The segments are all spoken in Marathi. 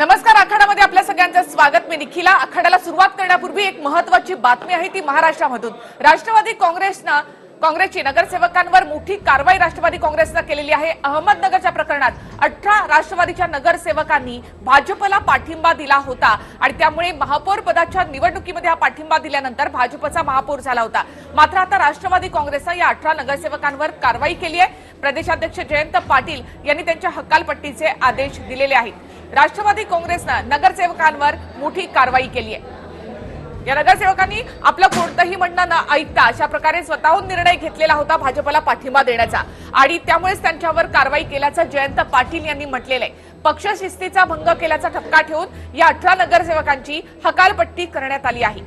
नमस्कार आखाड्यामध्ये आपल्या सगळ्यांचं स्वागत. मी निखिला. आखाड्याला सुरुवात करण्यापूर्वी एक महत्वाची बातमी आहे ती महाराष्ट्रामधून. राष्ट्रवादी काँग्रेसनं काँग्रेसची नगरसेवकांवर मोठी कारवाई राष्ट्रवादी काँग्रेसनं केलेली आहे. अहमदनगरच्या प्रकरणात अठरा राष्ट्रवादीच्या नगरसेवकांनी भाजपला पाठिंबा दिला होता आणि त्यामुळे महापौर पदाच्या निवडणुकीमध्ये हा पाठिंबा दिल्यानंतर भाजपचा महापौर झाला होता. मात्र आता राष्ट्रवादी काँग्रेसनं या अठरा नगरसेवकांवर कारवाई केली आहे. प्रदेशाध्यक्ष जयंत पाटील यांनी त्यांच्या हकालपट्टीचे आदेश दिलेले आहेत. राष्ट्रवादी काँग्रेसनं नगरसेवकांवर मोठी कारवाई केली आहे. या नगरसेवकांनी आपलं कोणतंही म्हणणं न ऐकता अशा प्रकारे स्वतःहून निर्णय घेतलेला होता भाजपला पाठिंबा देण्याचा. आणि त्यामुळेच त्यांच्यावर कारवाई केल्याचं जयंत पाटील यांनी म्हटलेलं आहे. पक्ष शिस्तीचा भंग केल्याचा ठपका ठेवून या अठरा नगरसेवकांची हकालपट्टी करण्यात आली आहे.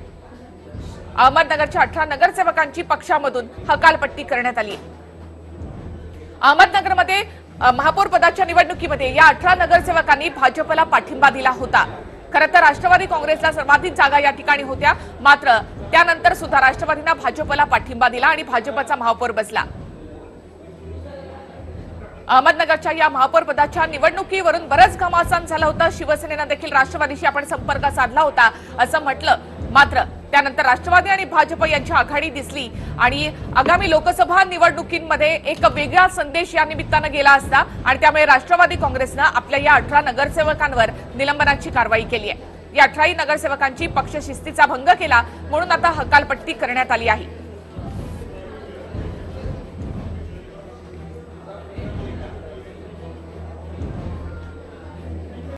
अहमदनगरच्या अठरा नगरसेवकांची पक्षामधून हकालपट्टी करण्यात आली आहे. अहमदनगरमध्ये महापौर पदाच्या निवडणुकीमध्ये या अठरा नगरसेवकांनी भाजपला पाठिंबा दिला होता. खरं तर राष्ट्रवादी काँग्रेसला सर्वाधिक जागा या ठिकाणी होत्या. मात्र त्यानंतर सुद्धा राष्ट्रवादीनं भाजपला पाठिंबा दिला आणि भाजपचा महापौर बसला. अहमदनगरच्या या महापौर पदाच्या निवडणुकीवरून बरंच घमासान झालं होतं. शिवसेनेनं देखील राष्ट्रवादीशी आपण संपर्क साधला होता असं म्हटलं मात्र त्यानंतर राष्ट्रवादी आणि भाजप यांची आघाडी दिसली आणि आगामी लोकसभा निवडणुकीमध्ये एक वेगळा संदेश या निमित्तानं गेला असता आणि त्यामुळे राष्ट्रवादी काँग्रेसनं आपल्या या अठरा नगरसेवकांवर निलंबनाची कारवाई केली आहे. या अठराही नगरसेवकांची पक्षशिस्तीचा भंग केला म्हणून आता हकालपट्टी करण्यात आली आहे.